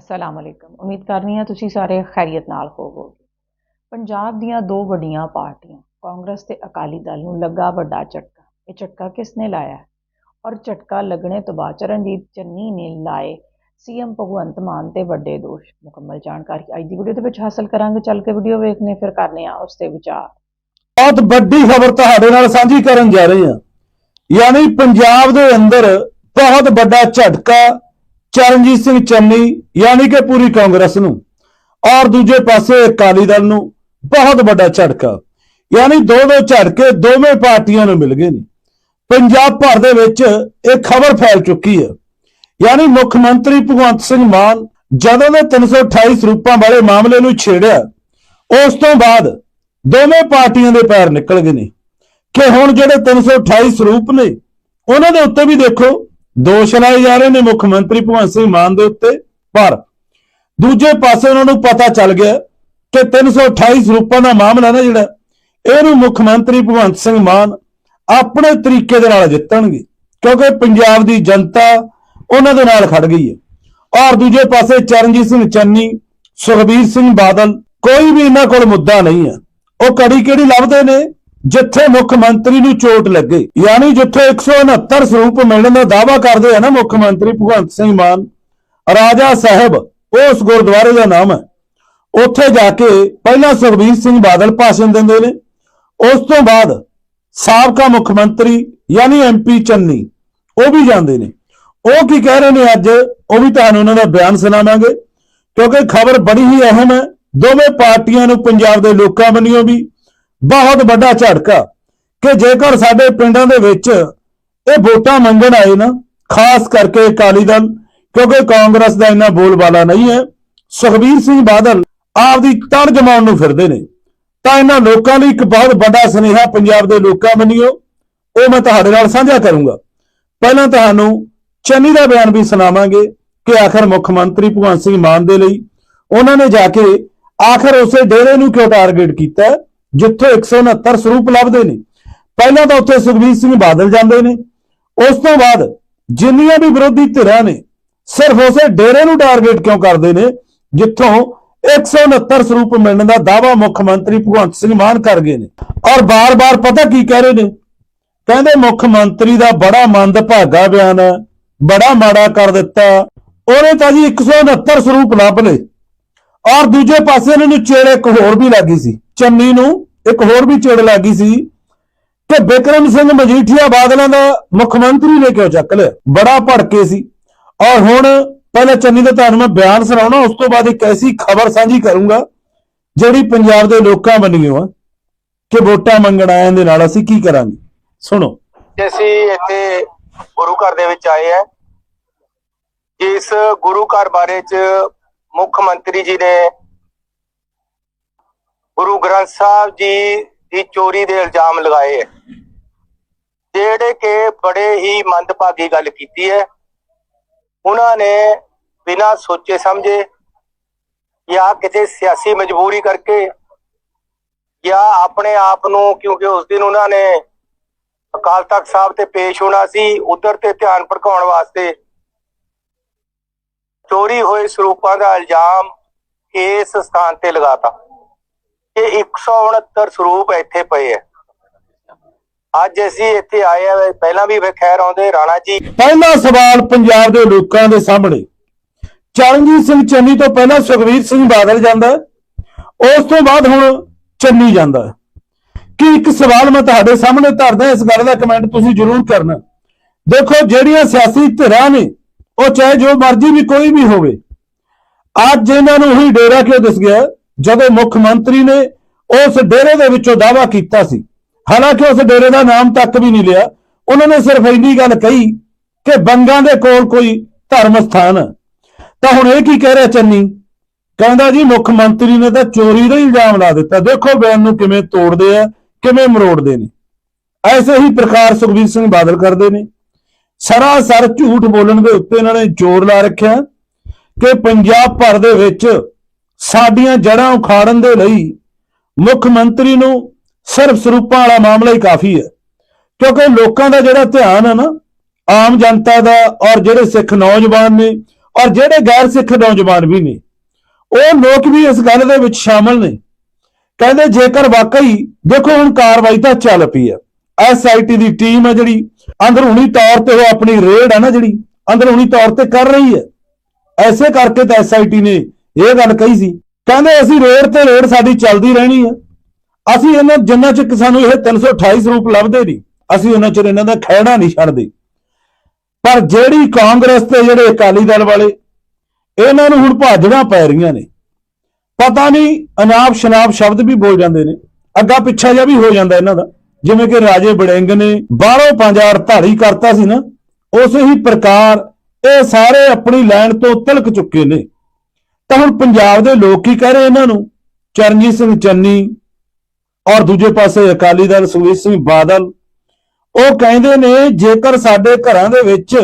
ਅਸਲਾਮ ਅਲੈਕਮ ਉਮੀਦ ਕਰਨੀ ਆ ਤੁਸੀਂ ਸਾਰੇ ਖੈਰੀਅਤ ਨਾਲ ਹੋਵੋਗੇ ਪੰਜਾਬ ਦੀਆਂ ਦੋ ਵੱਡੀਆਂ ਪਾਰਟੀਆਂ ਕਾਂਗਰਸ ਤੇ ਅਕਾਲੀ ਦਲ ਨੂੰ ਲੱਗਾ ਵੱਡਾ ਝਟਕਾ ਇਹ ਝਟਕਾ ਕਿਸ ਨੇ ਲਾਇਆ ਔਰ ਝਟਕਾ ਲੱਗਣੇ ਤੋਂ ਬਾਅਦ ਚਰਨਜੀਤ ਚੰਨੀ ਨੇ ਲਾਏ ਸੀਐਮ ਭਗਵੰਤ ਮਾਨ ਤੇ ਵੱਡੇ ਦੋਸ਼ ਮੁਕੰਮਲ ਜਾਣਕਾਰੀ ਅੱਜ ਦੀ ਵੀਡੀਓ ਦੇ ਵਿੱਚ ਹਾਸਲ ਕਰਾਂਗੇ ਚੱਲ ਕੇ ਵੀਡੀਓ ਵੇਖਨੇ ਫਿਰ ਕਰਨੇ ਆ ਉਸ ਤੇ ਵਿਚਾਰ ਬਹੁਤ ਵੱਡੀ ਖਬਰ ਤੁਹਾਡੇ ਨਾਲ ਸਾਂਝੀ ਕਰਨ ਜਾ ਰਹੇ ਹਾਂ ਯਾਨੀ ਪੰਜਾਬ ਦੇ ਅੰਦਰ ਬਹੁਤ ਵੱਡਾ ਝਟਕਾ ਚਰਨਜੀਤ ਸਿੰਘ ਚੰਨੀ ਯਾਨੀ ਕਿ ਪੂਰੀ ਕਾਂਗਰਸ ਨੂੰ ਔਰ ਦੂਜੇ ਪਾਸੇ ਅਕਾਲੀ ਦਲ ਨੂੰ ਬਹੁਤ ਵੱਡਾ ਝਟਕਾ। ਯਾਨੀ ਦੋ ਦੋ ਝਟਕੇ ਦੋਵੇਂ ਪਾਰਟੀਆਂ ਨੂੰ ਮਿਲ ਗਏ ਨੇ। ਪੰਜਾਬ ਭਰ ਦੇ ਵਿੱਚ ਇਹ ਖਬਰ ਫੈਲ ਚੁੱਕੀ ਹੈ। ਯਾਨੀ ਮੁੱਖ ਮੰਤਰੀ ਭਗਵੰਤ ਸਿੰਘ ਮਾਨ ਜਦੋਂ ਦੇ 328 ਸਰੂਪਾਂ ਵਾਲੇ ਮਾਮਲੇ ਨੂੰ ਛੇੜਿਆ, ਉਸ ਤੋਂ ਬਾਅਦ ਦੋਵੇਂ ਪਾਰਟੀਆਂ ਦੇ ਪੈਰ ਨਿਕਲ ਗਏ ਨੇ। ਕਿ ਹੁਣ ਜਿਹੜੇ 328 ਸਰੂਪ ਨੇ, ਉਹਨਾਂ ਦੇ ਉੱਤੇ ਵੀ ਦੇਖੋ ਦੋਸ਼ ਲਾਏ ਜਾ ਰਹੇ ਨੇ ਮੁੱਖ ਮੰਤਰੀ ਭਗਵੰਤ ਸਿੰਘ ਮਾਨ ਦੇ ਉੱਤੇ ਪਰ ਦੂਜੇ ਪਾਸੇ ਉਹਨਾਂ ਨੂੰ ਪਤਾ ਚੱਲ ਗਿਆ ਕਿ 328 ਸਰੂਪਾਂ ਦਾ ਮਾਮਲਾ ਨਾ ਜਿਹੜਾ, ਇਹਨੂੰ ਮੁੱਖ ਮੰਤਰੀ ਭਗਵੰਤ ਸਿੰਘ ਮਾਨ ਆਪਣੇ ਤਰੀਕੇ ਦੇ ਨਾਲ ਜਿੱਤਣਗੇ, ਕਿਉਂਕਿ ਪੰਜਾਬ ਦੀ ਜਨਤਾ ਉਹਨਾਂ ਦੇ ਨਾਲ ਖੜ ਗਈ ਹੈ। ਔਰ ਦੂਜੇ ਪਾਸੇ ਚਰਨਜੀਤ ਸਿੰਘ ਚੰਨੀ, ਸੁਖਬੀਰ ਸਿੰਘ ਬਾਦਲ, ਕੋਈ ਵੀ ਇਹਨਾਂ ਕੋਲ ਮੁੱਦਾ ਨਹੀਂ ਹੈ। ਉਹ ਕੜੀ ਕਿਹੜੀ ਲੱਭਦੇ ਨੇ ਜਿੱਥੇ ਮੁੱਖ ਮੰਤਰੀ ਨੂੰ ਚੋਟ ਲੱਗੇ, ਯਾਨੀ ਜਿੱਥੇ 169 ਸਰੂਪ ਮਿਲਣ ਦਾ ਦਾਵਾ ਕਰਦੇ ਆ ਨਾ ਮੁੱਖ ਮੰਤਰੀ ਭਗਵੰਤ ਸਿੰਘ ਮਾਨ, ਰਾਜਾ ਸਾਹਿਬ, ਉਸ ਗੁਰਦੁਆਰੇ ਦਾ ਨਾਮ ਹੈ। ਉੱਥੇ ਜਾ ਕੇ ਪਹਿਲਾਂ ਸੁਖਬੀਰ ਸਿੰਘ ਬਾਦਲ ਭਾਸ਼ਣ ਦਿੰਦੇ ਨੇ। ਉਸ ਤੋਂ ਬਾਅਦ ਸਾਬਕਾ ਮੁੱਖ ਮੰਤਰੀ, ਯਾਨੀ ਐਮਪੀ ਚੰਨੀ, ਉਹ ਵੀ ਜਾਂਦੇ ਨੇ। ਉਹ ਕੀ ਕਹਿ ਰਹੇ ਨੇ ਅੱਜ? ਉਹ ਵੀ ਤੁਹਾਨੂੰ ਉਹਨਾਂ ਦਾ ਬਿਆਨ ਸੁਣਾਵਾਂਗੇ, ਕਿਉਂਕਿ ਖਬਰ ਬੜੀ ਹੀ ਅਹਿਮ ਹੈ। ਦੋਵੇਂ ਪਾਰਟੀਆਂ ਨੂੰ ਪੰਜਾਬ ਦੇ ਲੋਕਾਂ ਵੱਲੋਂ ਵੀ ਬਹੁਤ ਵੱਡਾ ਝਟਕਾ ਕਿ ਜੇਕਰ ਸਾਡੇ ਪਿੰਡਾਂ ਦੇ ਵਿੱਚ ਇਹ ਵੋਟਾਂ ਮੰਗਣ ਆਏ ਨਾ, ਖਾਸ ਕਰਕੇ ਅਕਾਲੀ ਦਲ, ਕਿਉਂਕਿ ਕਾਂਗਰਸ ਦਾ ਇੰਨਾ ਬੋਲਬਾਲਾ ਨਹੀਂ ਹੈ, ਸੁਖਬੀਰ ਸਿੰਘ ਬਾਦਲ ਆਪਦੀ ਤਣ ਜਮਾਉਣ ਨੂੰ ਫਿਰਦੇ ਨੇ, ਤਾਂ ਇਹਨਾਂ ਲੋਕਾਂ ਲਈ ਇੱਕ ਬਹੁਤ ਵੱਡਾ ਸੁਨੇਹਾ ਪੰਜਾਬ ਦੇ ਲੋਕਾਂ ਵੱਲੋਂ ਉਹ ਮੈਂ ਤੁਹਾਡੇ ਨਾਲ ਸਾਂਝਾ ਕਰੂੰਗਾ। ਪਹਿਲਾਂ ਤੁਹਾਨੂੰ ਚੰਨੀ ਦਾ ਬਿਆਨ ਵੀ ਸੁਣਾਵਾਂਗੇ ਕਿ ਆਖਰ ਮੁੱਖ ਮੰਤਰੀ ਭਗਵੰਤ ਸਿੰਘ ਮਾਨ ਦੇ ਲਈ ਉਹਨਾਂ ਨੇ ਜਾ ਕੇ ਆਖਰ ਉਸੇ ਡੇਰੇ ਨੂੰ ਕਿਉਂ ਟਾਰਗੇਟ ਕੀਤਾ ਜਿੱਥੇ 169 ਸਰੂਪ ਲੱਭਦੇ ਨੇ। ਪਹਿਲਾਂ ਤਾਂ ਉੱਥੇ ਸੁਖਬੀਰ ਸਿੰਘ ਬਾਦਲ ਜਾਂਦੇ ਨੇ। ਉਸ ਤੋਂ ਬਾਅਦ ਜਿੰਨੀਆਂ ਵੀ ਵਿਰੋਧੀ ਧਿਰਾਂ ਨੇ, ਸਿਰਫ ਉਸੇ ਡੇਰੇ ਨੂੰ ਟਾਰਗੇਟ ਕਿਉਂ ਕਰਦੇ ਨੇ, ਜਿੱਥੋਂ 169 ਸਰੂਪ ਮਿਲਣ ਦਾ ਦਾਵਾ ਮੁੱਖ ਮੰਤਰੀ ਭਗਵੰਤ ਸਿੰਘ ਮਾਨ ਕਰ ਗਏ ਨੇ। ਔਰ ਬਾਰ-ਬਾਰ ਪਤਾ ਕੀ ਕਹਿ ਰਹੇ ਨੇ? ਕਹਿੰਦੇ ਮੁੱਖ ਮੰਤਰੀ ਦਾ ਬੜਾ ਮੰਦਭਾਗਾ ਬਿਆਨ ਹੈ, ਬੜਾ ਮਾੜਾ ਕਰ ਦਿੱਤਾ। ਉਹਨੇ ਤਾਂ ਜੀ 169 ਸਰੂਪ ਲੱਭ ਲਏ। ਔਰ ਦੂਜੇ ਪਾਸੇ ਇਹਨਾਂ ਨੂੰ ਚੇੜ ਇੱਕ ਹੋਰ ਵੀ ਲੱਗੀ ਸੀ। ਚੰਨੀ ਨੂੰ ਇੱਕ ਹੋਰ ਵੀ ਚੇੜ ਲੱਗੀ ਸੀ ਕਿ ਬਿਕਰਮ ਸਿੰਘ ਮਜੀਠੀਆ ਬਾਦਲਾਂ ਦਾ ਮੁੱਖ ਮੰਤਰੀ ਨੇ ਕਿਉਂ ਚੱਕ ਲਿਆ? ਬੜਾ ਭੜਕੇ ਸੀ। ਔਰ ਹੁਣ ਪਹਿਲਾਂ ਚੰਨੀ ਦਾ ਤੁਹਾਨੂੰ ਮੈਂ ਬਿਆਨ ਸੁਣਾਉਣਾ, ਉਸ ਤੋਂ ਬਾਅਦ ਇੱਕ ਐਸੀ ਖਬਰ ਸਾਂਝੀ ਕਰੂੰਗਾ, ਜਿਹੜੀ ਪੰਜਾਬ ਦੇ ਲੋਕਾਂ ਵੱਲੋਂ ਆ, ਕਿ ਵੋਟਾਂ ਮੰਗਣ ਆਇਆਂ ਦੇ ਨਾਲ ਅਸੀਂ ਕੀ ਕਰਾਂਗੇ? ਸੁਣੋ। ਅਸੀਂ ਇੱਥੇ ਗੁਰੂ ਘਰ ਦੇ ਵਿੱਚ ਆਏ ਆ। ਇਸ ਗੁਰੂ ਘਰ ਬਾਰੇ ਚ ਮੁੱਖ ਮੰਤਰੀ ਜੀ ਨੇ ਗੁਰੂ ਗ੍ਰੰਥ ਸਾਹਿਬ ਜੀ ਦੀ ਚੋਰੀ ਦੇ ਇਲਜ਼ਾਮ ਲਗਾਏ ਹੈ, ਜਿਹੜੇ ਕਿ ਬੜੇ ਹੀ ਮੰਦਭਾਗੀ ਗੱਲ ਕੀਤੀ ਹੈ। ਉਹਨਾਂ ਨੇ ਬਿਨਾਂ ਸੋਚੇ ਸਮਝੇ ਜਾਂ ਕਿਤੇ ਸਿਆਸੀ ਮਜਬੂਰੀ ਕਰਕੇ ਜਾਂ ਆਪਣੇ ਆਪ ਨੂੰ, ਕਿਉਂਕਿ ਉਸ ਦਿਨ ਉਹਨਾਂ ਨੇ ਅਕਾਲ ਤਖਤ ਸਾਹਿਬ ਤੇ ਪੇਸ਼ ਹੋਣਾ ਸੀ, ਉਧਰ ਤੇ ਧਿਆਨ ਭਟਕਾਉਣ ਵਾਸਤੇ ਚੋਰੀ ਹੋਏ ਸਰੂਪਾਂ ਦਾ ਇਲਜ਼ਾਮ ਇਸ ਸਥਾਨ ਤੇ ਲਗਾਤਾ। ਕਿ 169 ਸਰੂਪ ਇੱਥੇ ਪਏ ਆ ਅੱਜ ਅਸੀਂ ਇੱਥੇ ਆਏ ਆ, ਪਹਿਲਾਂ ਵੀ ਖੈਰ ਆਉਂਦੇ, ਰਾਣਾ ਜੀ। ਪਹਿਲਾ ਸਵਾਲ ਪੰਜਾਬ ਦੇ ਲੋਕਾਂ ਦੇ ਸਾਹਮਣੇ। ਚਰਨਜੀਤ ਸਿੰਘ ਚੰਨੀ ਤੋਂ ਪਹਿਲਾਂ ਸੁਖਵੀਰ ਸਿੰਘ ਬਾਦਲ ਜਾਂਦਾ ਉਸ ਤੋਂ ਬਾਅਦ ਹੁਣ ਚੰਨੀ ਜਾਂਦਾ ਹੈ। ਕਿ ਇੱਕ ਸਵਾਲ ਮੈਂ ਤੁਹਾਡੇ ਸਾਹਮਣੇ ਧਰਦਾ, ਇਸ ਗੱਲ ਦਾ ਕਮੈਂਟ ਤੁਸੀਂ ਜ਼ਰੂਰ ਕਰਨਾ। ਦੇਖੋ, ਜਿਹੜੀਆਂ ਸਿਆਸੀ ਧਿਰਾਂ ਨੇ ਉਹ ਚਾਹੇ ਜੋ ਮਰਜ਼ੀ ਵੀ ਕੋਈ ਵੀ ਹੋਵੇ। ਅੱਜ ਇਹਨਾਂ ਨੂੰ ਹੀ ਡੇਰਾ ਕਿਉਂ ਦਿਸ ਗਿਆ? ਜਦੋਂ ਮੁੱਖ ਮੰਤਰੀ ਨੇ ਉਸ ਡੇਰੇ ਦੇ ਵਿੱਚੋਂ ਦਾਵਾ ਕੀਤਾ ਸੀ। ਹਾਲਾਂਕਿ ਉਸ ਡੇਰੇ ਦਾ ਨਾਮ ਤੱਕ ਵੀ ਨਹੀਂ ਲਿਆ। ਉਹਨਾਂ ਨੇ ਸਿਰਫ ਇੰਨੀ ਗੱਲ ਕਹੀ ਕਿ ਬੰਗਾਂ ਦੇ ਕੋਲ ਕੋਈ ਧਰਮ ਸਥਾਨ ਹੈ ਤਾਂ ਹੁਣ ਇਹ ਕੀ ਕਹਿ ਰਿਹਾ ਚੰਨੀ? ਕਹਿੰਦਾ ਜੀ, ਮੁੱਖ ਮੰਤਰੀ ਨੇ ਤਾਂ ਚੋਰੀ ਦਾ ਹੀ ਇਲਜ਼ਾਮ ਲਾ ਦਿੱਤਾ। ਦੇਖੋ ਬੈਨ ਨੂੰ ਕਿਵੇਂ ਤੋੜਦੇ ਆ, ਕਿਵੇਂ ਮਰੋੜਦੇ ਨੇ। ਐਸੇ ਹੀ ਪ੍ਰਕਾਰ ਸੁਖਬੀਰ ਸਿੰਘ ਬਾਦਲ ਕਰਦੇ ਨੇ। ਸਰਾਸਰ ਝੂਠ ਬੋਲਣ ਦੇ ਉੱਤੇ ਇਹਨਾਂ ਨੇ ਜ਼ੋਰ ਲਾ ਰੱਖਿਆ ਕਿ ਪੰਜਾਬ ਭਰ ਦੇ ਵਿੱਚ ਸਾਡੀਆਂ ਜੜ੍ਹਾਂ ਉਖਾੜਨ ਦੇ ਲਈ ਮੁੱਖ ਮੰਤਰੀ ਨੂੰ ਸਿਰਫ ਸਰੂਪਾਂ ਵਾਲਾ ਮਾਮਲਾ ਹੀ ਕਾਫੀ ਹੈ। ਕਿਉਂਕਿ ਲੋਕਾਂ ਦਾ ਜਿਹੜਾ ਧਿਆਨ ਹੈ ਨਾ, ਆਮ ਜਨਤਾ ਦਾ ਔਰ ਜਿਹੜੇ ਸਿੱਖ ਨੌਜਵਾਨ ਨੇ ਔਰ ਜਿਹੜੇ ਗੈਰ ਸਿੱਖ ਨੌਜਵਾਨ ਵੀ ਨੇ, ਉਹ ਲੋਕ ਵੀ ਇਸ ਗੱਲ ਦੇ ਵਿੱਚ ਸ਼ਾਮਲ ਨੇ। ਕਹਿੰਦੇ ਜੇਕਰ ਵਾਕਈ ਦੇਖੋ ਹੁਣ ਕਾਰਵਾਈ ਤਾਂ ਚੱਲ ਪਈ ਹੈ। ਐਸਆਈਟੀ ਦੀ ਟੀਮ ਹੈ ਜਿਹੜੀ, ਅੰਦਰੂਨੀ ਤੌਰ ਤੇ ਉਹ ਆਪਣੀ ਰੇਡ ਹੈ ਨਾ ਜਿਹੜੀ, ਅੰਦਰੂਨੀ ਤੌਰ ਤੇ ਕਰ ਰਹੀ ਹੈ। ਐਸੇ ਕਰਕੇ ਤਾਂ ਐਸਆਈਟੀ ਨੇ ਇਹ ਗੱਲ ਕਹੀ ਸੀ। ਕਹਿੰਦੇ ਅਸੀਂ ਰੇਡ ਤੇ ਰੇਡ ਸਾਡੀ ਚੱਲਦੀ ਰਹਿਣੀ ਹੈ ਅਸੀਂ ਇਹਨਾਂ, ਜਿੰਨਾ ਚਿਰ ਸਾਨੂੰ ਇਹ 328 ਸਰੂਪ ਲੱਭਦੇ ਨਹੀਂ, ਅਸੀਂ ਉਹਨਾਂ ਚਿਰ ਇਹਨਾਂ ਦਾ ਖਹਿੜਾ ਨਹੀਂ ਛੱਡਦੇ। ਪਰ ਜਿਹੜੀ ਕਾਂਗਰਸ ਤੇ ਜਿਹੜੇ ਅਕਾਲੀ ਦਲ ਵਾਲੇ, ਇਹਨਾਂ ਨੂੰ ਹੁਣ ਭਾਜੜਾਂ ਪੈ ਰਹੀਆਂ ਨੇ। ਪਤਾ ਨਹੀਂ ਅਨਾਪ ਸ਼ਨਾਪ ਸ਼ਬਦ ਵੀ ਬੋਲ ਜਾਂਦੇ ਨੇ। ਅੱਗਾ ਪਿੱਛਾ ਜਿਹਾ ਵੀ ਹੋ ਜਾਂਦਾ ਇਹਨਾਂ ਦਾ। ਜਿਵੇਂ ਕਿ ਰਾਜੇ ਬੜਿੰਗ ਨੇ ਬਾਹਰੋਂ ਪੰਜਾਰ ਧਾਰੀ ਕਰਤਾ ਸੀ ਨਾ, ਉਸੇ ਹੀ ਪ੍ਰਕਾਰ ਇਹ ਸਾਰੇ ਆਪਣੀ ਲਾਈਨ ਤੋਂ ਤਲਕ ਚੁੱਕੇ ਨੇ। ਤਾਂ ਹੁਣ ਪੰਜਾਬ ਦੇ ਲੋਕ ਕੀ ਕਹਿ ਰਹੇ ਇਹਨਾਂ ਨੂੰ? ਚਰਨਜੀਤ ਸਿੰਘ ਚੰਨੀ ਔਰ ਦੂਜੇ ਪਾਸੇ ਅਕਾਲੀ ਦਲ ਸੁਖਬੀਰ ਸਿੰਘ ਬਾਦਲ, ਉਹ ਕਹਿੰਦੇ ਨੇ ਜੇਕਰ ਸਾਡੇ ਘਰਾਂ ਦੇ ਵਿੱਚ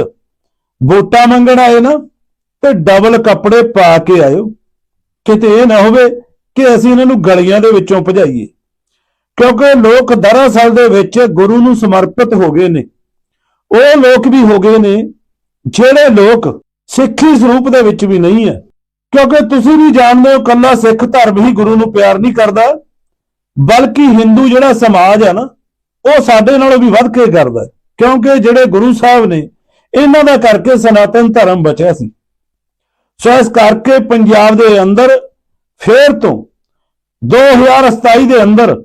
ਵੋਟਾਂ ਮੰਗਣ ਆਏ ਨਾ, ਤੇ ਡਬਲ ਕੱਪੜੇ ਪਾ ਕੇ ਆਇਓ। ਕਿਤੇ ਇਹ ਨਾ ਹੋਵੇ ਕਿ ਅਸੀਂ ਇਹਨਾਂ ਨੂੰ ਗਲੀਆਂ ਦੇ ਵਿੱਚੋਂ ਭਜਾਈਏ। ਕਿਉਂਕਿ ਲੋਕ ਦਰਅਸਲ ਦੇ ਵਿੱਚ ਗੁਰੂ ਨੂੰ ਸਮਰਪਿਤ ਹੋ ਗਏ ਨੇ। ਉਹ ਲੋਕ ਵੀ ਹੋ ਗਏ ਨੇ, ਜਿਹੜੇ ਲੋਕ ਸਿੱਖੀ ਸਰੂਪ ਦੇ ਵਿੱਚ ਵੀ ਨਹੀਂ ਹੈ। ਕਿਉਂਕਿ ਤੁਸੀਂ ਵੀ ਜਾਣਦੇ ਹੋ ਕੱਲਾ ਸਿੱਖ ਧਰਮ ਹੀ ਗੁਰੂ ਨੂੰ ਪਿਆਰ ਨਹੀਂ ਕਰਦਾ, ਬਲਕਿ ਹਿੰਦੂ ਜਿਹੜਾ ਸਮਾਜ ਹੈ ਨਾ, ਉਹ ਸਾਡੇ ਨਾਲੋਂ ਵੀ ਵੱਧ ਕੇ ਕਰਦਾ ਕਿਉਂਕਿ ਜਿਹੜੇ ਗੁਰੂ ਸਾਹਿਬ ਨੇ, ਇਹਨਾਂ ਦਾ ਕਰਕੇ ਸਨਾਤਨ ਧਰਮ ਬਚਿਆ ਸੀ। ਸੋ ਇਸ ਕਰਕੇ ਪੰਜਾਬ ਦੇ ਅੰਦਰ ਫੇਰ ਤੋਂ 2027 ਦੇ ਅੰਦਰ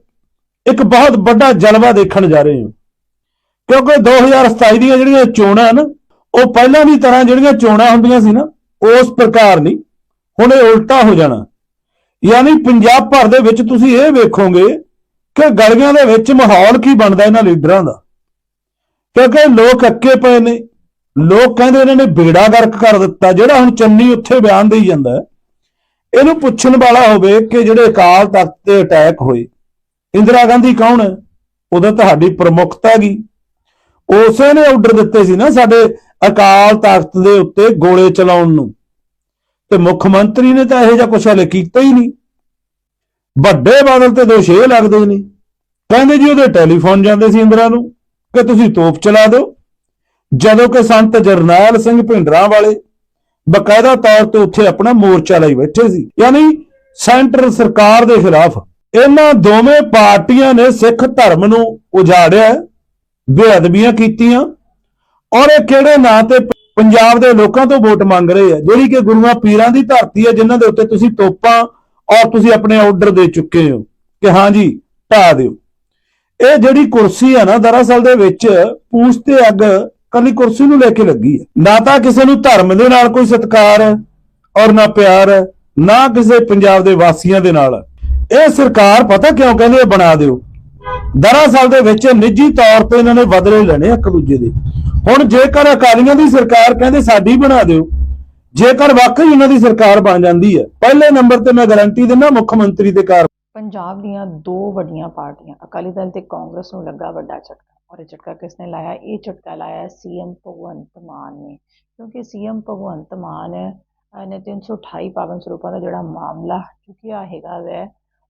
ਇੱਕ ਬਹੁਤ ਵੱਡਾ ਜਲਵਾ ਦੇਖਣ ਜਾ ਰਹੇ ਹਾਂ। ਕਿਉਂਕਿ 2027 ਦੀਆਂ ਜਿਹੜੀਆਂ ਚੋਣਾਂ ਹਨ, ਉਹ ਪਹਿਲਾਂ ਦੀ ਤਰ੍ਹਾਂ ਜਿਹੜੀਆਂ ਚੋਣਾਂ ਹੁੰਦੀਆਂ ਸੀ ਨਾ, ਉਸ ਪ੍ਰਕਾਰ ਨਹੀਂ। ਹੁਣ ਇਹ ਉਲਟਾ ਹੋ ਜਾਣਾ। ਯਾਨੀ ਪੰਜਾਬ ਭਰ ਦੇ ਵਿੱਚ ਤੁਸੀਂ ਇਹ ਵੇਖੋਗੇ ਕਿ ਗਲੀਆਂ ਦੇ ਵਿੱਚ ਮਾਹੌਲ ਕੀ ਬਣਦਾ ਇਹਨਾਂ ਲੀਡਰਾਂ ਦਾ। ਕਿਉਂਕਿ ਲੋਕ ਅੱਕੇ ਪਏ ਨੇ। ਲੋਕ ਕਹਿੰਦੇ ਇਹਨਾਂ ਨੇ ਬੇੜਾ ਗਰਕ ਕਰ ਦਿੱਤਾ, ਜਿਹੜਾ ਹੁਣ ਚੰਨੀ ਉੱਥੇ ਬਿਆਨ ਦੇਈ ਜਾਂਦਾ ਇਹਨੂੰ ਪੁੱਛਣ ਵਾਲਾ ਹੋਵੇ ਕਿ ਜਿਹੜੇ ਅਕਾਲ ਤਖਤ ਤੇ ਅਟੈਕ ਹੋਏ ਇੰਦਰਾ ਗਾਂਧੀ ਕੌਣ ਹੈ? ਉਹਦਾ ਤੁਹਾਡੀ ਪ੍ਰਮੁੱਖਤਾ ਗਈ ਉਸੇ ਨੇ ਆਰਡਰ ਦਿੱਤੇ ਸੀ ਨਾ ਸਾਡੇ ਅਕਾਲ ਤਖਤ ਦੇ ਉੱਤੇ ਗੋਲੇ ਚਲਾਉਣ ਨੂੰ। ਤੇ ਮੁੱਖ ਮੰਤਰੀ ਨੇ ਤਾਂ ਇਹੋ ਜਿਹਾ ਕੁਛ ਹਲੇ ਕੀਤਾ ਹੀ ਨਹੀਂ। ਵੱਡੇ ਬਾਦਲ ਤੇ ਦੋਸ਼ ਇਹ ਲੱਗਦੇ ਨੇ। ਕਹਿੰਦੇ ਜੀ ਉਹਦੇ ਟੈਲੀਫੋਨ ਜਾਂਦੇ ਸੀ ਇੰਦਰਾ ਨੂੰ ਕਿ ਤੁਸੀਂ ਤੋਪ ਚਲਾ ਦਿਓ। ਜਦੋਂ ਕਿ ਸੰਤ ਜਰਨੈਲ ਸਿੰਘ ਭਿੰਡਰਾਂ ਵਾਲੇ ਬਕਾਇਦਾ ਤੌਰ ਤੇ ਉੱਥੇ ਆਪਣਾ ਮੋਰਚਾ ਲਈ ਬੈਠੇ ਸੀ। ਯਾਨੀ ਸੈਂਟਰ ਸਰਕਾਰ ਦੇ ਖਿਲਾਫ ਇਹਨਾਂ ਦੋਵੇਂ ਪਾਰਟੀਆਂ ਨੇ ਸਿੱਖ ਧਰਮ ਨੂੰ ਉਜਾੜਿਆ, ਬੇਅਦਬੀਆਂ ਕੀਤੀਆਂ ਔਰ ਇਹ ਕਿਹੜੇ ਨਾਂ ਤੇ ਪੰਜਾਬ ਦੇ ਲੋਕਾਂ ਤੋਂ ਵੋਟ ਮੰਗ ਰਹੇ ਆ? ਜਿਹੜੀ ਕਿ ਗੁਰੂਆਂ ਪੀਰਾਂ ਦੀ ਧਰਤੀ ਹੈ, ਜਿਨ੍ਹਾਂ ਦੇ ਉੱਤੇ ਤੁਸੀਂ ਤੋਪਾਂ ਔਰ ਤੁਸੀਂ ਆਪਣੇ ਆਰਡਰ ਦੇ ਚੁੱਕੇ ਹੋ ਕਿ ਹਾਂ ਜੀ ਢਾ ਦਿਓ। ਇਹ ਜਿਹੜੀ ਕੁਰਸੀ ਹੈ ਨਾ, ਦਰਅਸਲ ਦੇ ਵਿੱਚ ਪੂਛ ਤੇ ਅੱਗ ਕੱਲੀ ਕੁਰਸੀ ਨੂੰ ਲੈ ਕੇ ਲੱਗੀ ਹੈ। ਨਾ ਤਾਂ ਕਿਸੇ ਨੂੰ ਧਰਮ ਦੇ ਨਾਲ ਕੋਈ ਸਤਿਕਾਰ ਹੈ ਔਰ ਨਾ ਪਿਆਰ ਹੈ, ਨਾ ਕਿਸੇ ਪੰਜਾਬ ਦੇ ਵਾਸੀਆਂ ਦੇ ਨਾਲ ਇਹ ਸਰਕਾਰ ਪਤਾ ਕਿਉਂ ਕਹਿੰਦੇ ਇਹ ਬਣਾ ਦਿਓ? ਦਰਅਸਲ ਦੇ ਵਿੱਚ ਨਿੱਜੀ ਤੌਰ ਤੇ ਇਹਨਾਂ ਨੇ ਬਦਲੇ ਲੈਣੇ ਇੱਕ ਦੂਜੇ ਦੇ। ਹੁਣ ਜੇਕਰ ਅਕਾਲੀਆਂ ਦੀ ਸਰਕਾਰ ਕਹਿੰਦੇ ਸਾਡੀ ਬਣਾ ਦਿਓ ਜੇਕਰ ਵਾਕਈ ਉਹਨਾਂ ਦੀ ਸਰਕਾਰ ਬਣ ਜਾਂਦੀ ਹੈ ਪਹਿਲੇ ਨੰਬਰ ਤੇ ਮੈਂ ਗਾਰੰਟੀ ਦਿੰਦਾ ਮੁੱਖ ਮੰਤਰੀ ਦੇ ਕਾਰ ਪੰਜਾਬ ਦੀਆਂ ਦੋ ਵੱਡੀਆਂ ਪਾਰਟੀਆਂ ਅਕਾਲੀ ਦਲ ਤੇ ਕਾਂਗਰਸ ਨੂੰ ਲੱਗਾ ਵੱਡਾ ਝਟਕਾ ਔਰ ਇਹ ਝਟਕਾ ਕਿਸ ਨੇ ਲਾਇਆ? ਇਹ ਝਟਕਾ ਲਾਇਆ ਸੀਐਮ ਭਗਵੰਤ ਮਾਨ ਨੇ ਕਿਉਂਕਿ ਸੀਐਮ ਭਗਵੰਤ ਮਾਨ ਅਹ, ਨੇ 328 ਪਾਵਨ ਸਰੂਪਾਂ ਦਾ ਜਿਹੜਾ ਮਾਮਲਾ ਚੁੱਕਿਆ ਹੈਗਾ ਵੈ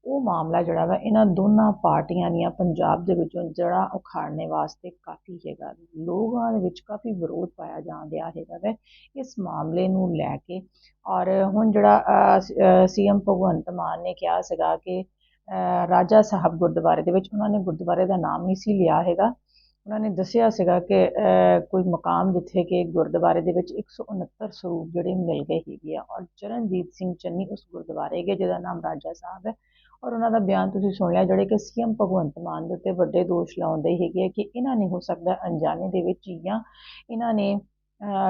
ਉਹ ਮਾਮਲਾ ਜਿਹੜਾ ਵਾ, ਇਹਨਾਂ ਦੋਨਾਂ ਪਾਰਟੀਆਂ ਦੀਆਂ ਪੰਜਾਬ ਦੇ ਵਿੱਚੋਂ ਜੜਾ ਉਖਾੜਨੇ ਵਾਸਤੇ ਕਾਫੀ ਹੈਗਾ। ਲੋਕਾਂ ਦੇ ਵਿੱਚ ਕਾਫੀ ਵਿਰੋਧ ਪਾਇਆ ਜਾਣ ਡਿਆ ਹੈਗਾ ਵੈ ਇਸ ਮਾਮਲੇ ਨੂੰ ਲੈ ਕੇ। ਔਰ ਹੁਣ ਜਿਹੜਾ ਸੀਐਮ ਭਗਵੰਤ ਮਾਨ ਨੇ ਕਿਹਾ ਸੀਗਾ ਕਿ ਰਾਜਾ ਸਾਹਿਬ ਗੁਰਦੁਆਰੇ ਦੇ ਵਿੱਚ ਉਹਨਾਂ ਨੇ ਗੁਰਦੁਆਰੇ ਦਾ ਨਾਮ ਨਹੀਂ ਸੀ ਲਿਆ ਹੈਗਾ। ਉਹਨਾਂ ਨੇ ਦੱਸਿਆ ਸੀਗਾ ਕਿ ਕੋਈ ਮਕਾਮ ਜਿੱਥੇ ਕਿ ਗੁਰਦੁਆਰੇ ਦੇ ਵਿੱਚ 169 ਸਰੂਪ ਜਿਹੜੇ ਮਿਲ ਗਏ ਹੈਗੇ ਆ। ਔਰ ਚਰਨਜੀਤ ਸਿੰਘ ਚੰਨੀ ਉਸ ਗੁਰਦੁਆਰੇ ਗਏ ਜਿਹਦਾ ਨਾਮ ਰਾਜਾ ਸਾਹਿਬ ਹੈ। ਔਰ ਉਹਨਾਂ ਦਾ ਬਿਆਨ ਤੁਸੀਂ ਸੁਣ ਲਿਆ, ਜਿਹੜੇ ਕਿ ਸੀਐਮ ਭਗਵੰਤ ਮਾਨ ਦੇ ਉੱਤੇ ਵੱਡੇ ਦੋਸ਼ ਲਾਉਂਦੇ ਹੈਗੇ ਆ ਕਿ ਇਹਨਾਂ ਨੇ ਹੋ ਸਕਦਾ ਅਣਜਾਣੇ ਦੇ ਵਿੱਚ ਜਾਂ ਇਹਨਾਂ ਨੇ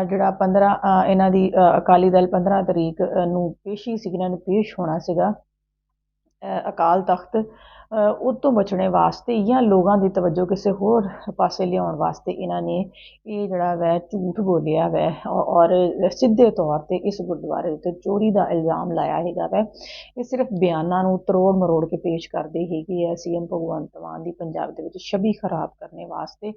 ਜਿਹੜਾ 15 ਇਹਨਾਂ ਦੀ ਅਕਾਲੀ ਦਲ 15 ਤਰੀਕ ਨੂੰ ਪੇਸ਼ੀ ਸੀ ਇਹਨਾਂ ਨੂੰ ਪੇਸ਼ ਹੋਣਾ ਸੀਗਾ। ਅਕਾਲ ਤਖਤ ਉਹ ਤੋਂ ਬਚਣੇ ਵਾਸਤੇ ਜਾਂ ਲੋਕਾਂ ਦੀ ਤਵੱਜੋ ਕਿਸੇ ਹੋਰ ਪਾਸੇ ਲਿਆਉਣ ਵਾਸਤੇ ਇਹਨਾਂ ਨੇ ਇਹ ਜਿਹੜਾ ਵੈ ਝੂਠ ਬੋਲਿਆ ਵੈ ਔਰ ਸਿੱਧੇ ਤੌਰ ਤੇ ਇਸ ਗੁਰਦੁਆਰੇ ਦੇ ਉੱਤੇ ਚੋਰੀ ਦਾ ਇਲਜ਼ਾਮ ਲਾਇਆ ਹੈਗਾ ਵੈ। ਇਹ ਸਿਰਫ ਬਿਆਨਾਂ ਨੂੰ ਤਰੋੜ ਮਰੋੜ ਕੇ ਪੇਸ਼ ਕਰਦੇ ਹੈਗੇ ਆ ਸੀਐਮ ਭਗਵੰਤ ਮਾਨ ਦੀ ਪੰਜਾਬ ਦੇ ਵਿੱਚ ਛਵੀ ਖਰਾਬ ਕਰਨੇ ਵਾਸਤੇ।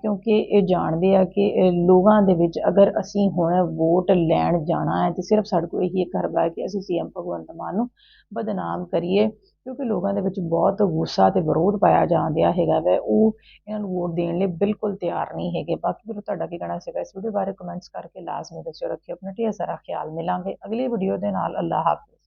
ਕਿਉਂਕਿ ਇਹ ਜਾਣਦੇ ਆ ਕਿ ਲੋਕਾਂ ਦੇ ਵਿੱਚ ਅਗਰ ਅਸੀਂ ਹੁਣ ਵੋਟ ਲੈਣ ਜਾਣਾ ਹੈ ਤੇ ਸਿਰਫ ਸਾਡੇ ਕੋਲ ਇਹੀ ਇੱਕ ਹਰਬਾ ਹੈ ਕਿ ਅਸੀਂ ਸੀਐਮ ਭਗਵੰਤ ਮਾਨ ਨੂੰ ਬਦਨਾਮ ਕਰੀਏ, ਕਿਉਂਕਿ ਲੋਕਾਂ ਦੇ ਵਿੱਚ ਬਹੁਤ ਗੁੱਸਾ ਤੇ ਵਿਰੋਧ ਪਾਇਆ ਜਾਂਦਿਆ ਹੈਗਾ ਵੈ। ਉਹ ਇਹਨਾਂ ਨੂੰ ਵੋਟ ਦੇਣ ਲਈ ਬਿਲਕੁਲ ਤਿਆਰ ਨਹੀਂ ਹੈਗੇ। ਬਾਕੀ ਵੀਰੋ, ਤੁਹਾਡਾ ਕੀ ਕਹਿਣਾ ਸੀਗਾ? ਇਸ ਵੀਡੀਓ ਬਾਰੇ ਕਮੈਂਟਸ ਕਰਕੇ ਲਾਜ਼ਮੀ ਦੱਸਿਓ। ਰੱਖਿਓ ਆਪਣਾ ਢੇਰ ਸਾਰਾ ਖਿਆਲ। ਮਿਲਾਂਗੇ ਅਗਲੀ ਵੀਡੀਓ ਦੇ ਨਾਲ। ਅੱਲਾਹ ਹਾਫਿਜ਼।